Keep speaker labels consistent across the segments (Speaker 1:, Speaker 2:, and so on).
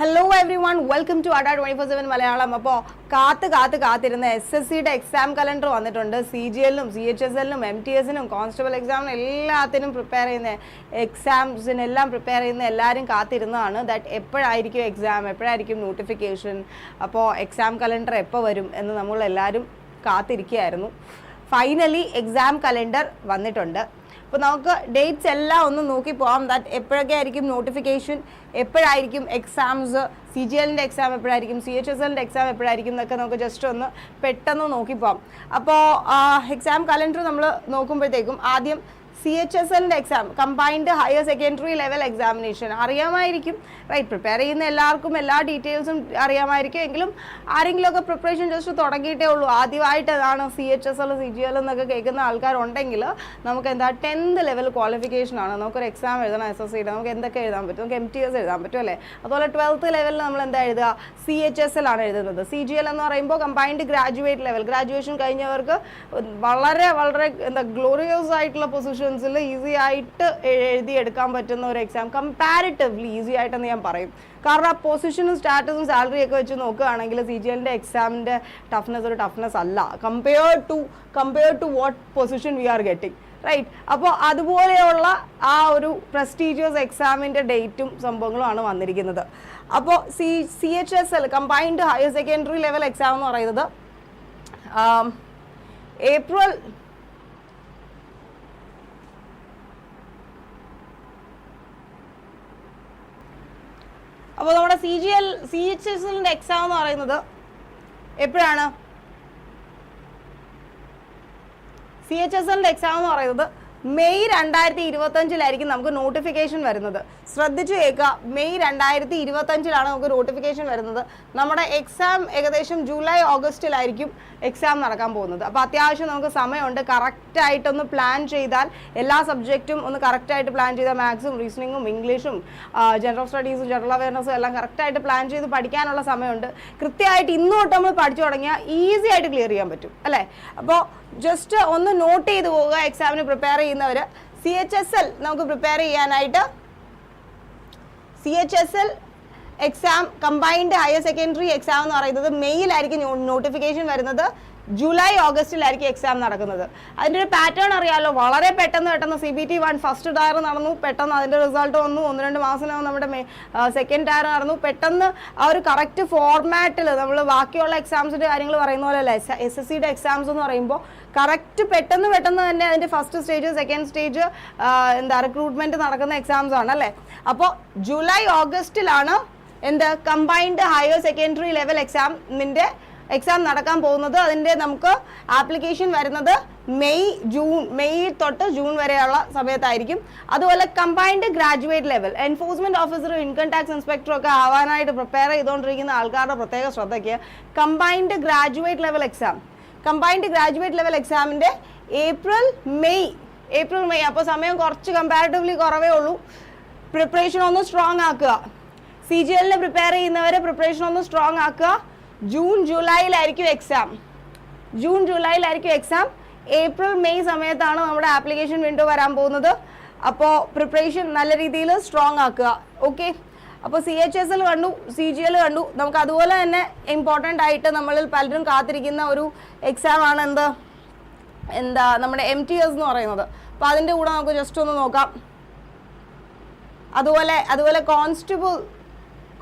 Speaker 1: Hello everyone welcome to Adda twenty four seven Malayalam അപ്പോൾ കാത്ത് കാത്ത് കാത്തിരുന്ന എസ് എസ് സിയുടെ എക്സാം കലണ്ടർ വന്നിട്ടുണ്ട്. സി ജി എല്ലിനും സി എച്ച് എസ് എല്ലിനും എം ടി എസിനും കോൺസ്റ്റബിൾ എക്സാമിനും എല്ലാത്തിനും പ്രിപ്പയർ ചെയ്യുന്ന എക്സാംസിനെല്ലാം പ്രിപ്പയർ ചെയ്യുന്ന എല്ലാവരും കാത്തിരുന്നതാണ്. ദാറ്റ് എപ്പോഴായിരിക്കും എക്സാം എപ്പോഴായിരിക്കും നോട്ടിഫിക്കേഷൻ അപ്പോൾ എക്സാം കലണ്ടർ എപ്പോൾ വരും എന്ന് നമ്മളെല്ലാവരും കാത്തിരിക്കുകയായിരുന്നു. ഫൈനലി എക്സാം കലണ്ടർ വന്നിട്ടുണ്ട്. അപ്പോൾ നമുക്ക് ഡേറ്റ്സ് എല്ലാം ഒന്ന് നോക്കി പോകാം ദാറ്റ് എപ്പോഴൊക്കെ ആയിരിക്കും നോട്ടിഫിക്കേഷൻ എപ്പോഴായിരിക്കും എക്സാംസ് സി ജി എല്ലിന്റെ എക്സാം എപ്പോഴായിരിക്കും? സി എച്ച് എസ് എല്ലിന്റെ എക്സാം എപ്പോഴായിരിക്കും? എന്നൊക്കെ നമുക്ക് ജസ്റ്റ് ഒന്ന് പെട്ടെന്ന് നോക്കി പോകാം അപ്പോൾ എക്സാം കലണ്ടർ നമ്മൾ നോക്കുമ്പോഴത്തേക്കും ആദ്യം സി എച്ച് എസ് എല്ലിന്റെ exam combined higher secondary level examination അറിയാമായിരിക്കും റൈറ്റ് പ്രിപ്പയർ ചെയ്യുന്ന എല്ലാവർക്കും എല്ലാ ഡീറ്റെയിൽസും അറിയാമായിരിക്കും. എങ്കിലും ആരെങ്കിലുമൊക്കെ പ്രിപ്പറേഷൻ ജസ്റ്റ് തുടങ്ങിയിട്ടേ ഉള്ളൂ. ആദ്യമായിട്ട് അതാണ് C H S L C G L എന്നൊക്കെ കേൾക്കുന്ന ആൾക്കാരുണ്ടെങ്കിൽ നമുക്ക് എന്താ ടെൻത്ത് ലെവൽ ക്വാളിഫിക്കേഷൻ ആണ്. നമുക്കൊരു എക്സാം എഴുതണം എസ് എസ് സിയുടെ നമുക്ക് എന്തൊക്കെ എഴുതാൻ പറ്റും? നമുക്ക് എം ടി എസ് എഴുതാൻ പറ്റും അല്ലേ? അതുപോലെ ട്വൽത്ത് ലെവലിൽ നമ്മൾ എന്താ എഴുതുക? സി എച്ച് എസ് എൽ ആണ് എഴുതുന്നത്. സി ജി എൽ എന്ന് പറയുമ്പോൾ കമ്പൈൻഡ് ഗ്രാജുവേറ്റ് ലെവൽ ഗ്രാജുവേഷൻ കഴിഞ്ഞവർക്ക് വളരെ വളരെ എന്താ ഗ്ലോറിയസ് ആയിട്ടുള്ള പൊസിഷൻസിൽ ഈസി ആയിട്ട് എഴുതി എഴുതിയെടുക്കാൻ പറ്റുന്ന ഒരു എക്സാം കമ്പാരിറ്റീവ്ലി ഈസി ആയിട്ടെന്ന് ഞാൻ പറയും. കാരണം ആ പൊസിഷനും സ്റ്റാറ്റസും സാലറി ഒക്കെ വെച്ച് നോക്കുകയാണെങ്കിൽ സി ജി എല്ലിന്റെ എക്സാമിന്റെ ടഫ്നെസ് ഒരു ടഫ്നെസ് അല്ല. Compare to compare to what position we are getting right അപ്പോൾ അതുപോലെയുള്ള ആ ഒരു പ്രസ്റ്റീജിയസ് എക്സാമിന്റെ ഡേറ്റും സംഭവങ്ങളുമാണ് വന്നിരിക്കുന്നത്. അപ്പോൾ C C H S L combined higher secondary level exam എന്ന് പറയുന്നത് ഏപ്രിൽ അപ്പോൾ നമ്മുടെ C G L C H S എല്ലിന്റെ എക്സാം എന്ന് പറയുന്നത് എപ്പോഴാണ്? സി എച്ച് എസ് എല്ലിന്റെ എക്സാം എന്ന് പറയുന്നത് മെയ് രണ്ടായിരത്തി ഇരുപത്തഞ്ചിലായിരിക്കും നമുക്ക് നോട്ടിഫിക്കേഷൻ വരുന്നത്. ശ്രദ്ധിച്ചു കേൾക്കുക മെയ് രണ്ടായിരത്തി ഇരുപത്തഞ്ചിലാണ് നമുക്ക് നോട്ടിഫിക്കേഷൻ വരുന്നത്. നമ്മുടെ എക്സാം ഏകദേശം ജൂലൈ ഓഗസ്റ്റിലായിരിക്കും എക്സാം നടക്കാൻ പോകുന്നത്. അപ്പോൾ അത്യാവശ്യം നമുക്ക് സമയമുണ്ട്. കറക്റ്റായിട്ടൊന്ന് പ്ലാൻ ചെയ്താൽ എല്ലാ സബ്ജക്റ്റും ഒന്ന് കറക്റ്റായിട്ട് പ്ലാൻ ചെയ്താൽ മാത്സും റീസണിങ്ങും ഇംഗ്ലീഷും ജനറൽ സ്റ്റഡീസും ജനറൽ അവയർനെസ്സും എല്ലാം കറക്റ്റായിട്ട് പ്ലാൻ ചെയ്ത് പഠിക്കാനുള്ള സമയമുണ്ട്. കൃത്യമായിട്ട് ഇന്ന് തൊട്ട് നമ്മൾ പഠിച്ചു തുടങ്ങിയാൽ ഈസി ആയിട്ട് ക്ലിയർ ചെയ്യാൻ പറ്റും. അല്ലേ? അപ്പോൾ ജസ്റ്റ് ഒന്ന് നോട്ട് ചെയ്ത് പോവുക എക്സാമിന് പ്രിപ്പയർ ചെയ്യുന്നവർ സി എച്ച് എസ് എൽ നമുക്ക് പ്രിപ്പയർ ചെയ്യാനായിട്ട് C H S L exam combined higher secondary exam എന്ന് പറയുന്നത് മെയ്യിലായിരിക്കും നോട്ടിഫിക്കേഷൻ വരുന്നത്. ജൂലൈ ഓഗസ്റ്റിലായിരിക്കും എക്സാം നടക്കുന്നത്. അതിന്റെ ഒരു പാറ്റേൺ അറിയാമല്ലോ വളരെ പെട്ടെന്ന് പെട്ടെന്ന് C B T one first tier നടന്നു പെട്ടെന്ന് അതിന്റെ റിസൾട്ട് വന്നു. ഒന്ന് രണ്ട് മാസത്തിനകം നമ്മുടെ സെക്കൻഡ് ടയർ നടന്നു. പെട്ടെന്ന് ആ ഒരു കറക്റ്റ് ഫോർമാറ്റിൽ നമ്മൾ ബാക്കിയുള്ള എക്സാംസിന്റെ കാര്യങ്ങൾ പറയുന്ന പോലെ അല്ല എസ് എസ് സിയുടെ എക്സാംസ് എന്ന് പറയുമ്പോൾ കറക്റ്റ് പെട്ടെന്ന് പെട്ടെന്ന് തന്നെ അതിന്റെ ഫസ്റ്റ് സ്റ്റേജ് സെക്കൻഡ് സ്റ്റേജ് എന്താ റിക്രൂട്ട്മെന്റ് നടക്കുന്ന എക്സാംസ് ആണ് അല്ലേ? അപ്പോൾ ജൂലൈ ഓഗസ്റ്റിലാണ് എന്ത്? കമ്പൈൻഡ് ഹയർ സെക്കൻഡറി ലെവൽ എക്സാമിന്റെ എക്സാം നടക്കാൻ പോകുന്നത്. അതിന്റെ നമുക്ക് ആപ്ലിക്കേഷൻ വരുന്നത് മെയ് ജൂൺ മെയ് തൊട്ട് ജൂൺ വരെയുള്ള സമയത്തായിരിക്കും. അതുപോലെ കമ്പൈൻഡ് ഗ്രാജുവേറ്റ് ലെവൽ എൻഫോഴ്സ്മെന്റ് ഓഫീസറും ഇൻകം ടാക്സ് ഇൻസ്പെക്ടറും ഒക്കെ ആവാനായിട്ട് പ്രിപ്പയർ ചെയ്തുകൊണ്ടിരിക്കുന്ന ആൾക്കാരുടെ പ്രത്യേക ശ്രദ്ധയ്ക്ക് combined graduate level exam combined graduate level എക്സാമിന്റെ ഏപ്രിൽ മെയ് ഏപ്രിൽ മെയ് അപ്പോൾ സമയം കുറച്ച് കമ്പാരിറ്റീവ്ലി കുറവേ ഉള്ളൂ. പ്രിപ്പറേഷൻ ഒന്ന് സ്ട്രോങ് ആക്കുക. സി ജി എല്ലിന് പ്രിപ്പയർ ചെയ്യുന്നവരെ പ്രിപ്പറേഷൻ ഒന്ന് സ്ട്രോങ് ആക്കുക. ജൂൺ ജൂലൈയിലായിരിക്കും എക്സാം ജൂൺ ജൂലൈയിലായിരിക്കും എക്സാം ഏപ്രിൽ മെയ് സമയത്താണ് നമ്മുടെ ആപ്ലിക്കേഷൻ വിൻഡോ വരാൻ പോകുന്നത്. അപ്പോൾ പ്രിപ്പറേഷൻ നല്ല രീതിയിൽ സ്ട്രോങ് ആക്കുക. ഓക്കെ അപ്പോൾ സി എച്ച് എസ് എൽ കണ്ടു സി ജി എൽ കണ്ടു. നമുക്ക് അതുപോലെ തന്നെ ഇമ്പോർട്ടന്റ് ആയിട്ട് നമ്മളിൽ പലരും കാത്തിരിക്കുന്ന ഒരു എക്സാം ആണ് എന്ത്? എന്താ നമ്മുടെ എം ടി എസ് എന്ന് പറയുന്നത്. അപ്പോൾ അതിന്റെ കൂടെ നമുക്ക് ജസ്റ്റ് ഒന്ന് നോക്കാം. അതുപോലെ അതുപോലെ constable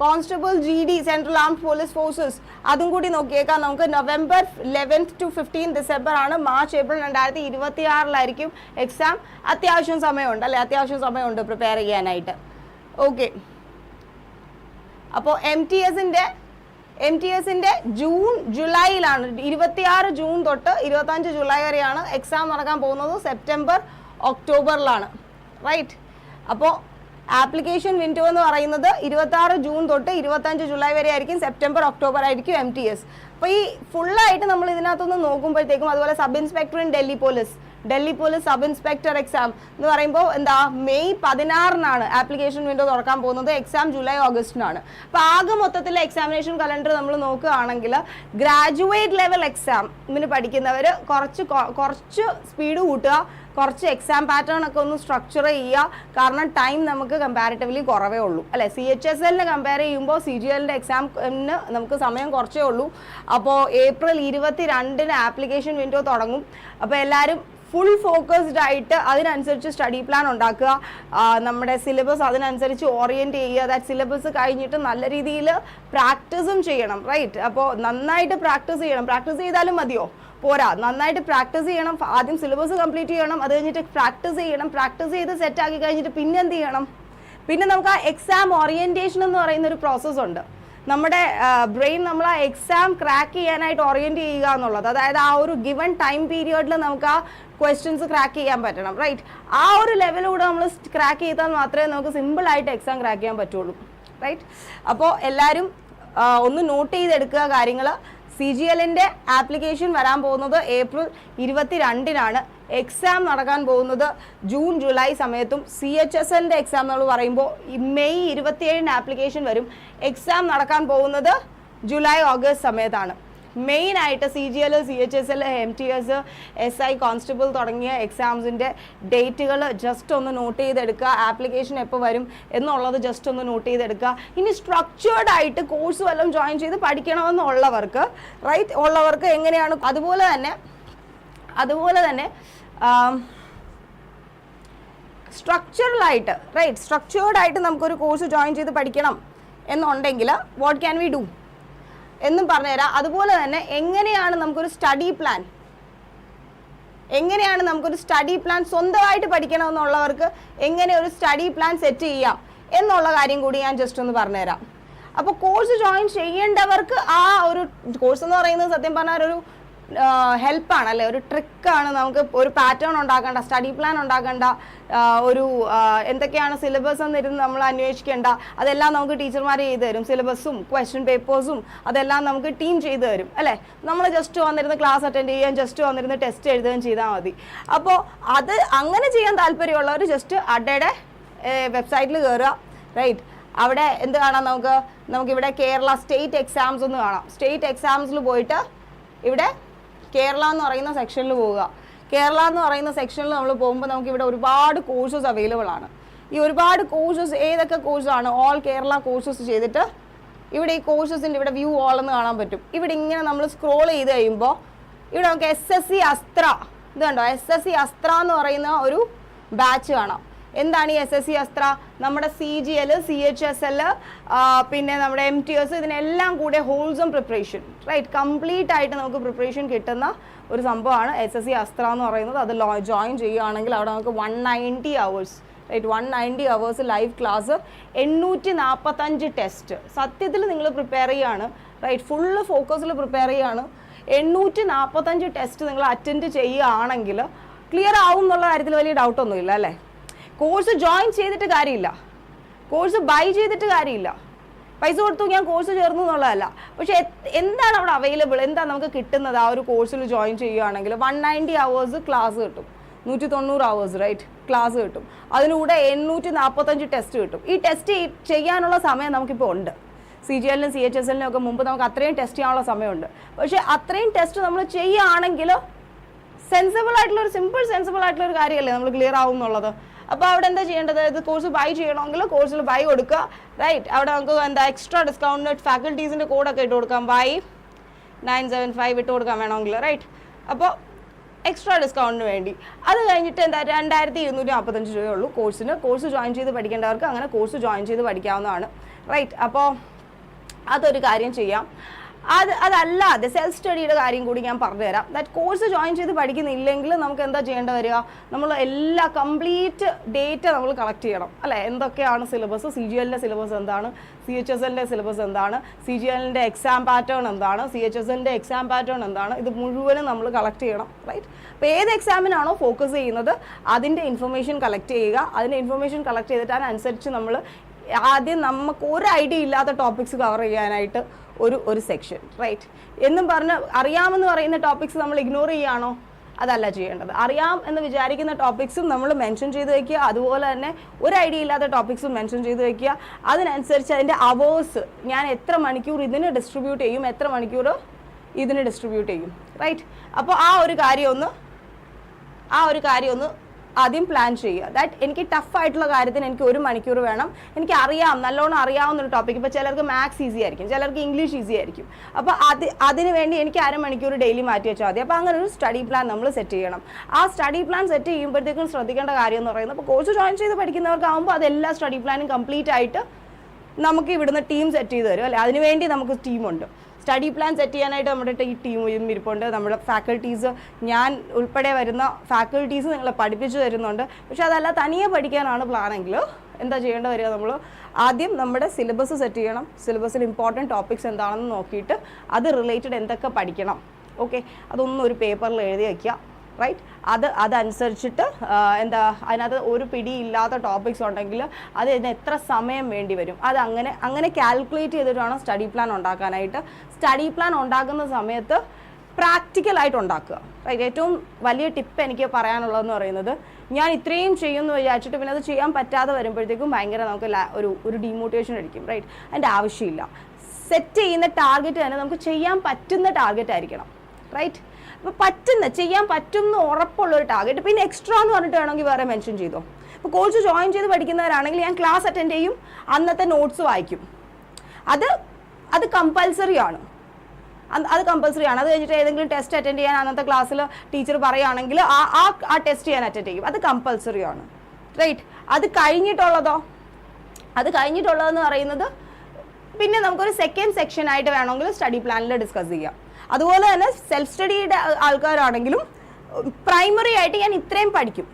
Speaker 1: constable G D central armed police forces. അതും കൂടി നോക്കിയേക്കാം. നമുക്ക് November eleventh to fifteen December ആണ് മാർച്ച് ഏപ്രിൽ രണ്ടായിരത്തി ഇരുപത്തി ആറിലായിരിക്കും എക്സാം അത്യാവശ്യം സമയമുണ്ട് അല്ലെ? അത്യാവശ്യം സമയമുണ്ട് പ്രിപ്പയർ ചെയ്യാനായിട്ട്. ഓക്കെ അപ്പോൾ എം ടി എസിന്റെ എം ടി എസിന്റെ ജൂൺ ജൂലൈയിലാണ് ഇരുപത്തിയാറ് ജൂൺ തൊട്ട് ഇരുപത്തഞ്ച് ജൂലൈ വരെയാണ് എക്സാം നടക്കാൻ പോകുന്നത്. സെപ്റ്റംബർ ഒക്ടോബറിലാണ്. റൈറ്റ് അപ്പോൾ ആപ്ലിക്കേഷൻ വിൻഡോ എന്ന് പറയുന്നത് ഇരുപത്താറ് ജൂൺ തൊട്ട് ഇരുപത്തഞ്ച് ജൂലൈ വരെ ആയിരിക്കും. സെപ്റ്റംബർ ഒക്ടോബർ ആയിരിക്കും എം ടി എസ് അപ്പോൾ ഈ ഫുള്ളായിട്ട് നമ്മൾ ഇതിനകത്തൊന്ന് നോക്കുമ്പോഴത്തേക്കും അതുപോലെ sub inspector in Delhi police Delhi police sub inspector exam എന്ന് പറയുമ്പോൾ എന്താ മെയ് പതിനാറിനാണ് ആപ്ലിക്കേഷൻ വിൻഡോ തുറക്കാൻ പോകുന്നത്. എക്സാം ജൂലൈ ഓഗസ്റ്റിനാണ് അപ്പോൾ ആകെ മൊത്തത്തിലെ എക്സാമിനേഷൻ കലണ്ടർ നമ്മൾ നോക്കുകയാണെങ്കിൽ ഗ്രാജുവേറ്റ് ലെവൽ എക്സാം എക്സാമിന് പഠിക്കുന്നവർ കുറച്ച് കുറച്ച് സ്പീഡ് കൂട്ടുക കുറച്ച് എക്സാം പാറ്റേൺ ഒക്കെ ഒന്ന് സ്ട്രക്ചർ ചെയ്യുക. കാരണം ടൈം നമുക്ക് കമ്പാരിറ്റീവ്ലി കുറവേ ഉള്ളൂ. അല്ലെ? സി എച്ച് എസ് എല്ലിനെ കമ്പയർ ചെയ്യുമ്പോൾ സി ജി എല്ലിന്റെ എക്സാമിന് നമുക്ക് സമയം കുറച്ചേ ഉള്ളൂ. അപ്പോൾ ഏപ്രിൽ ഇരുപത്തി രണ്ടിന് ആപ്ലിക്കേഷൻ വിൻഡോ തുടങ്ങും. അപ്പോൾ എല്ലാവരും ഫുൾ ഫോക്കസ്ഡ് ആയിട്ട് അതിനനുസരിച്ച് സ്റ്റഡി പ്ലാൻ ഉണ്ടാക്കുക. നമ്മുടെ സിലബസ് അതിനനുസരിച്ച് ഓറിയന്റ് ചെയ്യുക. ദാറ്റ് സിലബസ് കഴിഞ്ഞിട്ട് നല്ല രീതിയിൽ പ്രാക്ടീസും ചെയ്യണം റൈറ്റ് അപ്പോൾ നന്നായിട്ട് പ്രാക്ടീസ് ചെയ്യണം. പ്രാക്ടീസ് ചെയ്താലും മതിയോ? പോരാ. നന്നായിട്ട് പ്രാക്ടീസ് ചെയ്യണം. ആദ്യം സിലബസ് കംപ്ലീറ്റ് ചെയ്യണം. അത് കഴിഞ്ഞിട്ട് പ്രാക്ടീസ് ചെയ്യണം. പ്രാക്ടീസ് ചെയ്ത് സെറ്റ് ആക്കി കഴിഞ്ഞിട്ട് പിന്നെ എന്ത് ചെയ്യണം? പിന്നെ നമുക്ക് ആ എക്സാം ഓറിയന്റേഷൻ എന്ന് പറയുന്ന ഒരു പ്രോസസ്സ് ഉണ്ട്. നമ്മുടെ ബ്രെയിൻ നമ്മൾ ആ എക്സാം ക്രാക്ക് ചെയ്യാനായിട്ട് ഓറിയന്റ് ചെയ്യുക എന്നുള്ളത്. അതായത് ആ ഒരു ഗിവൺ ടൈം പീരിയഡിൽ നമുക്ക് ആ ക്വസ്റ്റ്യൻസ് ക്രാക്ക് ചെയ്യാൻ പറ്റണം റൈറ്റ് ആ ഒരു ലെവലിലൂടെ നമ്മൾ ക്രാക്ക് ചെയ്താൽ മാത്രമേ നമുക്ക് സിമ്പിളായിട്ട് എക്സാം ക്രാക്ക് ചെയ്യാൻ പറ്റുള്ളൂ റൈറ്റ് അപ്പോൾ എല്ലാവരും ഒന്ന് നോട്ട് ചെയ്തെടുക്കുക കാര്യങ്ങൾ സി ജി എല്ലിന്റെ ആപ്ലിക്കേഷൻ വരാൻ പോകുന്നത് ഏപ്രിൽ ഇരുപത്തി രണ്ടിനാണ് എക്സാം നടക്കാൻ പോകുന്നത് ജൂൺ ജൂലൈ സമയത്തും സി എച്ച് എസ് എല്ലിന്റെ എക്സാം നമ്മൾ പറയുമ്പോൾ മെയ് ഇരുപത്തിയേഴിന് ആപ്ലിക്കേഷൻ വരും. എക്സാം നടക്കാൻ പോകുന്നത് ജൂലൈ ഓഗസ്റ്റ് സമയത്താണ്. മെയിൻ ആയിട്ട് C G L C H S L M T S S I constable തുടങ്ങിയ എക്സാംസിന്റെ ഡേറ്റുകൾ ജസ്റ്റ് ഒന്ന് നോട്ട് ചെയ്തെടുക്കുക. ആപ്ലിക്കേഷൻ എപ്പോൾ വരും എന്നുള്ളത് ജസ്റ്റ് ഒന്ന് നോട്ട് ചെയ്തെടുക്കുക. ഇനി സ്ട്രക്ചേർഡ് ആയിട്ട് കോഴ്സ് വല്ലതും ജോയിൻ ചെയ്ത് പഠിക്കണമെന്നുള്ളവർക്ക് റൈറ്റ് ഉള്ളവർക്ക് എങ്ങനെയാണ്? അതുപോലെ തന്നെ അതുപോലെ തന്നെ സ്ട്രക്ചറലായിട്ട് റൈറ്റ് സ്ട്രക്ചേർഡ് ആയിട്ട് നമുക്കൊരു കോഴ്സ് ജോയിൻ ചെയ്ത് പഠിക്കണം എന്നുണ്ടെങ്കിൽ വാട്ട് ക്യാൻ വി ഡു എന്നും പറഞ്ഞുതരാം. അതുപോലെ തന്നെ എങ്ങനെയാണ് നമുക്കൊരു സ്റ്റഡി പ്ലാൻ എങ്ങനെയാണ് നമുക്കൊരു സ്റ്റഡി പ്ലാൻ സ്വന്തമായിട്ട് പഠിക്കണമെന്നുള്ളവർക്ക് എങ്ങനെ ഒരു സ്റ്റഡി പ്ലാൻ സെറ്റ് ചെയ്യാം എന്നുള്ള കാര്യം കൂടി ഞാൻ ജസ്റ്റ് ഒന്ന് പറഞ്ഞുതരാം. അപ്പോൾ കോഴ്സ് ജോയിൻ ചെയ്യേണ്ടവർക്ക് ആ ഒരു കോഴ്സ് എന്ന് പറയുന്നത് സത്യം പറഞ്ഞാൽ ഒരു ഹെൽപ്പാണ് അല്ലേ? ഒരു ട്രിക്കാണ് നമുക്ക് ഒരു പാറ്റേൺ ഉണ്ടാക്കേണ്ട സ്റ്റഡി പ്ലാൻ ഉണ്ടാക്കേണ്ട ഒരു എന്തൊക്കെയാണ് സിലബസ് എന്നിരുന്ന് നമ്മൾ അന്വേഷിക്കേണ്ട അതെല്ലാം നമുക്ക് ടീച്ചർമാർ ചെയ്തു തരും. സിലബസും ക്വസ്റ്റ്യൻ പേപ്പേഴ്സും അതെല്ലാം നമുക്ക് ടീം ചെയ്തു തരും അല്ലേ? നമ്മൾ ജസ്റ്റ് വന്നിരുന്ന് ക്ലാസ് അറ്റൻഡ് ചെയ്യാൻ ജസ്റ്റ് വന്നിരുന്ന് ടെസ്റ്റ് എഴുതുകയും ചെയ്താൽ മതി. അപ്പോൾ അത് അങ്ങനെ ചെയ്യാൻ താല്പര്യമുള്ളവർ ജസ്റ്റ് അഡയുടെ വെബ്സൈറ്റിൽ കയറുക റൈറ്റ് അവിടെ എന്ത് കാണാം നമുക്ക്? നമുക്കിവിടെ കേരള സ്റ്റേറ്റ് എക്സാംസ് ഒന്ന് കാണാം. സ്റ്റേറ്റ് എക്സാംസിൽ പോയിട്ട് ഇവിടെ കേരള എന്ന് പറയുന്ന സെക്ഷനിൽ പോവുക. കേരള എന്ന് പറയുന്ന സെക്ഷനിൽ നമ്മൾ പോകുമ്പോൾ നമുക്ക് ഇവിടെ ഒരുപാട് കോഴ്സസ് അവൈലബിൾ ആണ്. ഈ ഒരുപാട് കോഴ്സസ് ഏതൊക്കെ കോഴ്സാണ് ഓൾ കേരള കോഴ്സസ് ചെയ്തിട്ട് ഇവിടെ ഈ കോഴ്സസിന്റെ ഇവിടെ വ്യൂ ഓൾ എന്ന് കാണാൻ പറ്റും. ഇവിടെ ഇങ്ങനെ നമ്മൾ സ്ക്രോൾ ചെയ്ത് കഴിയുമ്പോൾ ഇവിടെ നമുക്ക് എസ് എസ് സി അസ്ത്ര ഇത് കണ്ടോ? എസ് എസ് സി അസ്ത്ര എന്ന് പറയുന്ന ഒരു ബാച്ച് കാണാം. എന്താണ് ഈ എസ് എസ് സി അസ്ത്ര? നമ്മുടെ C G L C H S L പിന്നെ നമ്മുടെ എം ടി എസ് ഇതിനെല്ലാം കൂടെ ഹോൾസും പ്രിപ്പറേഷൻ റൈറ്റ് കംപ്ലീറ്റ് ആയിട്ട് നമുക്ക് പ്രിപ്പറേഷൻ കിട്ടുന്ന ഒരു സംഭവമാണ് എസ് എസ് സി അസ്ത്ര എന്ന് പറയുന്നത്. അത് ജോയിൻ ചെയ്യുകയാണെങ്കിൽ അവിടെ നമുക്ക് one ninety hours right one ninety hours live class എണ്ണൂറ്റി നാൽപ്പത്തഞ്ച് ടെസ്റ്റ് സത്യത്തിൽ നിങ്ങൾ പ്രിപ്പയർ ചെയ്യുകയാണ്. റൈറ്റ് ഫുള്ള് ഫോക്കസിൽ പ്രിപ്പയർ ചെയ്യുകയാണ്. എണ്ണൂറ്റി നാൽപ്പത്തഞ്ച് ടെസ്റ്റ് നിങ്ങൾ അറ്റൻഡ് ചെയ്യുകയാണെങ്കിൽ ക്ലിയർ ആവും എന്നുള്ള കാര്യത്തിൽ വലിയ ഡൗട്ടൊന്നുമില്ല അല്ലേ? കോഴ്സ് ജോയിൻ ചെയ്തിട്ട് കാര്യമില്ല. കോഴ്സ് ബൈ ചെയ്തിട്ട് കാര്യമില്ല. പൈസ കൊടുത്തു ഞാൻ കോഴ്സ് ചേർന്നു എന്നുള്ളതല്ല. പക്ഷെ എന്താണ് അവിടെ അവൈലബിൾ എന്താ നമുക്ക് കിട്ടുന്നത്? ആ ഒരു കോഴ്സിൽ ജോയിൻ ചെയ്യുകയാണെങ്കിൽ വൺ നയന്റി അവേഴ്സ് ക്ലാസ് കിട്ടും. നൂറ്റി തൊണ്ണൂറ് അവേഴ്സ് റൈറ്റ് ക്ലാസ് കിട്ടും. അതിലൂടെ എണ്ണൂറ്റി നാൽപ്പത്തഞ്ച് ടെസ്റ്റ് കിട്ടും. ഈ ടെസ്റ്റ് ചെയ്യാനുള്ള സമയം നമുക്കിപ്പോൾ ഉണ്ട്. സി ജി എല്ലിനും സി എച്ച് എസ് എല്ലിനും ഒക്കെ മുമ്പ് നമുക്ക് അത്രയും ടെസ്റ്റ് ചെയ്യാനുള്ള സമയമുണ്ട്. പക്ഷേ അത്രയും ടെസ്റ്റ് നമ്മൾ ചെയ്യുകയാണെങ്കിൽ സെൻസിബിൾ ആയിട്ടുള്ള ഒരു സിമ്പിൾ സെൻസിബിൾ ആയിട്ടുള്ള ഒരു കാര്യമല്ലേ നമ്മൾ ക്ലിയർ ആവും എന്നുള്ളത്? അപ്പോൾ അവിടെ എന്താ ചെയ്യേണ്ടത്? ഇത് കോഴ്സ് ബൈ ചെയ്യണമെങ്കിൽ കോഴ്സിൽ ബൈ കൊടുക്കുക. റൈറ്റ് അവിടെ നമുക്ക് എന്താ എക്സ്ട്രാ ഡിസ്കൗണ്ട് കോഡ് ഒക്കെ ഇട്ട് കൊടുക്കാം. ബൈ നയൻ സെവൻ ഫൈവ് ഇട്ട് കൊടുക്കാൻ വേണമെങ്കിൽ. റൈറ്റ് അപ്പോൾ എക്സ്ട്രാ ഡിസ്കൗണ്ടിന് വേണ്ടി. അത് കഴിഞ്ഞിട്ട് എന്താ? രണ്ടായിരത്തി ഇരുന്നൂറ്റി നാൽപ്പത്തഞ്ച് രൂപയേ ഉള്ളൂ കോഴ്സിന് കോഴ്സ് ജോയിൻ ചെയ്ത് പഠിക്കേണ്ടവർക്ക് അങ്ങനെ കോഴ്സ് ജോയിൻ ചെയ്ത് പഠിക്കാവുന്നതാണ്. റൈറ്റ് അപ്പോൾ അതൊരു കാര്യം ചെയ്യാം. അത് അതല്ലാതെ സെൽഫ് സ്റ്റഡിയുടെ കാര്യം കൂടി ഞാൻ പറഞ്ഞുതരാം. ദാറ്റ് കോഴ്സ് ജോയിൻ ചെയ്ത് പഠിക്കുന്നില്ലെങ്കിൽ നമുക്ക് എന്താ ചെയ്യേണ്ടി വരിക? നമ്മൾ എല്ലാ കംപ്ലീറ്റ് ഡേറ്റ നമ്മൾ കളക്ട് ചെയ്യണം. അല്ലേ? എന്തൊക്കെയാണ് സിലബസ് സി ജി എല്ലിന്റെ സിലബസ് എന്താണ്? സി എച്ച് എസ് എല്ലിന്റെ സിലബസ് എന്താണ്? സി ജി എല്ലിന്റെ എക്സാം പാറ്റേൺ എന്താണ്? സി എച്ച് എസ് എല്ലിന്റെ എക്സാം പാറ്റേൺ എന്താണ്? ഇത് മുഴുവനും നമ്മൾ കളക്ട് ചെയ്യണം റൈറ്റ് അപ്പോൾ ഏത് എക്സാമിനാണോ ഫോക്കസ് ചെയ്യുന്നത് അതിന്റെ ഇൻഫർമേഷൻ കളക്ട് ചെയ്യുക. അതിന്റെ ഇൻഫർമേഷൻ കളക്ട് ചെയ്തിട്ട് അതിനനുസരിച്ച് നമ്മൾ ആദ്യം നമുക്ക് ഒരു ഐഡിയ ഇല്ലാത്ത ടോപ്പിക്സ് കവർ ചെയ്യാനായിട്ട് ഒരു ഒരു സെക്ഷൻ റൈറ്റ് എന്നും പറഞ്ഞ് അറിയാമെന്ന് പറയുന്ന ടോപ്പിക്സ് നമ്മൾ ഇഗ്നോർ ചെയ്യുകയാണോ? അതല്ല ചെയ്യേണ്ടത്. അറിയാം എന്ന് വിചാരിക്കുന്ന ടോപ്പിക്സും നമ്മൾ മെൻഷൻ ചെയ്ത് വയ്ക്കുക അതുപോലെ തന്നെ ഒരു ഐഡിയ ഇല്ലാത്ത ടോപ്പിക്സും മെൻഷൻ ചെയ്ത് വയ്ക്കുക അതിനനുസരിച്ച് അതിന്റെ അവേഴ്സ് ഞാൻ എത്ര മണിക്കൂർ ഇതിന് ഡിസ്ട്രിബ്യൂട്ട് ചെയ്യും എത്ര മണിക്കൂർ ഇതിന് ഡിസ്ട്രിബ്യൂട്ട് ചെയ്യും റൈറ്റ് അപ്പോൾ ആ ഒരു കാര്യം ഒന്ന് ആ ഒരു കാര്യം ഒന്ന് ആദ്യം പ്ലാൻ ചെയ്യുക. ദാറ്റ് എനിക്ക് ടഫ് ആയിട്ടുള്ള കാര്യത്തിന് എനിക്ക് ഒരു മണിക്കൂർ വേണം. എനിക്ക് അറിയാം നല്ലോണം അറിയാവുന്ന ഒരു ടോപ്പിക് ഇപ്പോൾ ചിലർക്ക് മാത്സ് ഈസി ആയിരിക്കും ചിലർക്ക് ഇംഗ്ലീഷ് ഈസി ആയിരിക്കും. അപ്പോൾ അത് അതിന് വേണ്ടി എനിക്ക് അരമണിക്കൂർ ഡെയിലി മാറ്റി വെച്ചാൽ മതി. അപ്പോൾ അങ്ങനെ ഒരു സ്റ്റഡി പ്ലാൻ നമ്മൾ സെറ്റ് ചെയ്യണം. ആ സ്റ്റഡി പ്ലാൻ സെറ്റ് ചെയ്യുമ്പോഴത്തേക്കും ശ്രദ്ധിക്കേണ്ട കാര്യം എന്ന് പറയുന്നത് അപ്പോൾ കോഴ്സ് ജോയിൻ ചെയ്ത് പഠിക്കുന്നവർക്കാകുമ്പോൾ അതെല്ലാ സ്റ്റഡി പ്ലാനും കംപ്ലീറ്റ് ആയിട്ട് നമുക്ക് ഇവിടുന്ന് ടീം സെറ്റ് ചെയ്ത് തരും അല്ലേ? അതിനുവേണ്ടി നമുക്ക് ടീമുണ്ട് സ്റ്റഡി പ്ലാൻ സെറ്റ് ചെയ്യാനായിട്ട് നമ്മുടെ ഈ ടീം ഇരിപ്പുണ്ട്. നമ്മുടെ ഫാക്കൽറ്റീസ് ഞാൻ ഉൾപ്പെടെ വരുന്ന ഫാക്കൽറ്റീസ് നിങ്ങളെ പഠിപ്പിച്ചു തരുന്നുണ്ട്. പക്ഷെ അതല്ല തനിയെ പഠിക്കാനാണ് പ്ലാനെങ്കിൽ എന്താ ചെയ്യേണ്ടി വരിക നമ്മൾ ആദ്യം നമ്മുടെ സിലബസ് സെറ്റ് ചെയ്യണം. സിലബസിൽ ഇമ്പോർട്ടന്റ് ടോപ്പിക്സ് എന്താണെന്ന് നോക്കിയിട്ട് അത് റിലേറ്റഡ് എന്തൊക്കെ പഠിക്കണം. ഓക്കെ അതൊന്നും ഒരു പേപ്പറിൽ എഴുതി വയ്ക്കുക റൈറ്റ് അത് അതനുസരിച്ചിട്ട് എന്താ അതിനകത്ത് ഒരു പിടിയില്ലാത്ത ടോപ്പിക്സ് ഉണ്ടെങ്കിൽ അത് ഇതിന് എത്ര സമയം വേണ്ടി വരും? അത് അങ്ങനെ അങ്ങനെ കാൽക്കുലേറ്റ് ചെയ്തിട്ട് വേണം സ്റ്റഡി പ്ലാൻ ഉണ്ടാക്കാനായിട്ട്. സ്റ്റഡി പ്ലാൻ ഉണ്ടാക്കുന്ന സമയത്ത് പ്രാക്ടിക്കലായിട്ട് ഉണ്ടാക്കുക. റൈറ്റ് ഏറ്റവും വലിയ ടിപ്പ് എനിക്ക് പറയാനുള്ളതെന്ന് പറയുന്നത് ഞാൻ ഇത്രയും ചെയ്യുമെന്ന് വിചാരിച്ചിട്ട് പിന്നെ അത് ചെയ്യാൻ പറ്റാതെ വരുമ്പോഴത്തേക്കും ഭയങ്കര നമുക്ക് ഒരു ഒരു ഡീമോട്ടിവേഷൻ അടിക്കും. റൈറ്റ് അതിന്റെ ആവശ്യമില്ല. സെറ്റ് ചെയ്യുന്ന ടാർഗറ്റ് തന്നെ നമുക്ക് ചെയ്യാൻ പറ്റുന്ന ടാർഗറ്റ് ആയിരിക്കണം. റൈറ്റ് അപ്പോൾ പറ്റുന്ന ചെയ്യാൻ പറ്റും എന്ന് ഉറപ്പുള്ള ഒരു ടാർഗറ്റ് പിന്നെ എക്സ്ട്രാ എന്ന് പറഞ്ഞിട്ട് വേണമെങ്കിൽ വേറെ മെൻഷൻ ചെയ്തോ. ഇപ്പോൾ കോഴ്സ് ജോയിൻ ചെയ്ത് പഠിക്കുന്നവരാണെങ്കിൽ ഞാൻ ക്ലാസ് അറ്റൻഡ് ചെയ്യും അന്നത്തെ നോട്ട്സ് വായിക്കും. അത് അത് കമ്പൽസറി ആണ്. അത് കമ്പൽസറി ആണ്. അത് കഴിഞ്ഞിട്ട് ഏതെങ്കിലും ടെസ്റ്റ് അറ്റൻഡ് ചെയ്യാൻ അന്നത്തെ ക്ലാസ്സിൽ ടീച്ചർ പറയുകയാണെങ്കിൽ ആ ആ ആ ടെസ്റ്റ് ചെയ്യാൻ അറ്റൻഡ് ചെയ്യും. അത് കമ്പൽസറി ആണ്. റൈറ്റ് അത് കഴിഞ്ഞിട്ടുള്ളതോ? അത് കഴിഞ്ഞിട്ടുള്ളതെന്ന് പറയുന്നത് പിന്നെ നമുക്കൊരു സെക്കൻഡ് സെക്ഷൻ ആയിട്ട് വേണമെങ്കിൽ സ്റ്റഡി പ്ലാനിൽ ഡിസ്കസ് ചെയ്യാം. അതുപോലെ തന്നെ സെൽഫ് സ്റ്റഡിയുടെ ആൾക്കാരാണെങ്കിലും പ്രൈമറി ആയിട്ട് ഞാൻ ഇത്രയും പഠിക്കും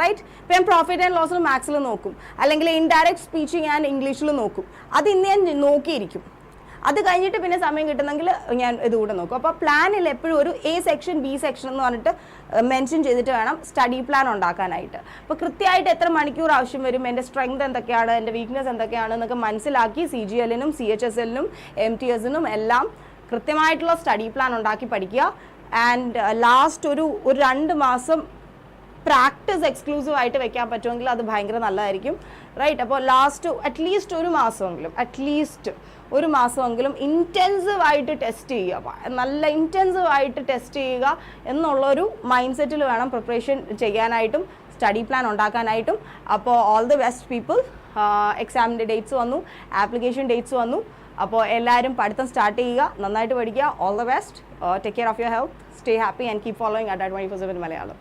Speaker 1: റൈറ്റ് ഇപ്പം ഞാൻ പ്രോഫിറ്റ് ആൻഡ് ലോസിൽ മാത്സിൽ നോക്കും അല്ലെങ്കിൽ ഇൻഡയറക്റ്റ് സ്പീച്ച് ഞാൻ ഇംഗ്ലീഷിൽ നോക്കും. അത് ഇന്ന് ഞാൻ നോക്കിയിരിക്കും. അത് കഴിഞ്ഞിട്ട് പിന്നെ സമയം കിട്ടുന്നെങ്കിൽ ഞാൻ ഇതുകൂടെ നോക്കും. അപ്പോൾ പ്ലാനിൽ എപ്പോഴും ഒരു എ സെക്ഷൻ ബി സെക്ഷൻ എന്ന് പറഞ്ഞിട്ട് മെൻഷൻ ചെയ്തിട്ട് വേണം സ്റ്റഡി പ്ലാൻ ഉണ്ടാക്കാനായിട്ട്. അപ്പോൾ കൃത്യമായിട്ട് എത്ര മണിക്കൂർ ആവശ്യം വരും എന്റെ സ്ട്രെങ്ത് എന്തൊക്കെയാണ് എന്റെ വീക്ക്നെസ് എന്തൊക്കെയാണ് എന്നൊക്കെ മനസ്സിലാക്കി സി ജി എല്ലിനും സി എച്ച് എസ് എല്ലിനും എം ടി എസിനും എല്ലാം കൃത്യമായിട്ടുള്ള സ്റ്റഡി പ്ലാൻ ഉണ്ടാക്കി പഠിക്കുക. ആൻഡ് ലാസ്റ്റ് ഒരു ഒരു രണ്ട് മാസം പ്രാക്ടീസ് എക്സ്ക്ലൂസീവ് ആയിട്ട് വെക്കാൻ പറ്റുമെങ്കിൽ അത് ഭയങ്കര നല്ലതായിരിക്കും. റൈറ്റ് അപ്പോൾ ലാസ്റ്റ് അറ്റ്ലീസ്റ്റ് ഒരു മാസമെങ്കിലും അറ്റ്ലീസ്റ്റ് ഒരു മാസമെങ്കിലും ഇന്റൻസീവ് ആയിട്ട് ടെസ്റ്റ് ചെയ്യുക. നല്ല ഇന്റൻസീവ് ആയിട്ട് ടെസ്റ്റ് ചെയ്യുക എന്നുള്ളൊരു മൈൻഡ് സെറ്റിൽ വേണം പ്രിപ്പറേഷൻ ചെയ്യാനായിട്ടും സ്റ്റഡി പ്ലാൻ ഉണ്ടാക്കാനായിട്ടും. അപ്പോൾ ഓൾ ദി ബെസ്റ്റ് പീപ്പിൾ എക്സാമിന്റെ ഡേറ്റ്സ് വന്നു ആപ്ലിക്കേഷൻ ഡേറ്റ്സ് വന്നു. അപ്പോൾ എല്ലാവരും പഠിത്തം സ്റ്റാർട്ട് ചെയ്യുക നന്നായിട്ട് പഠിക്കുക. All the best take care of your health stay happy and keep following at four seven Malayalam.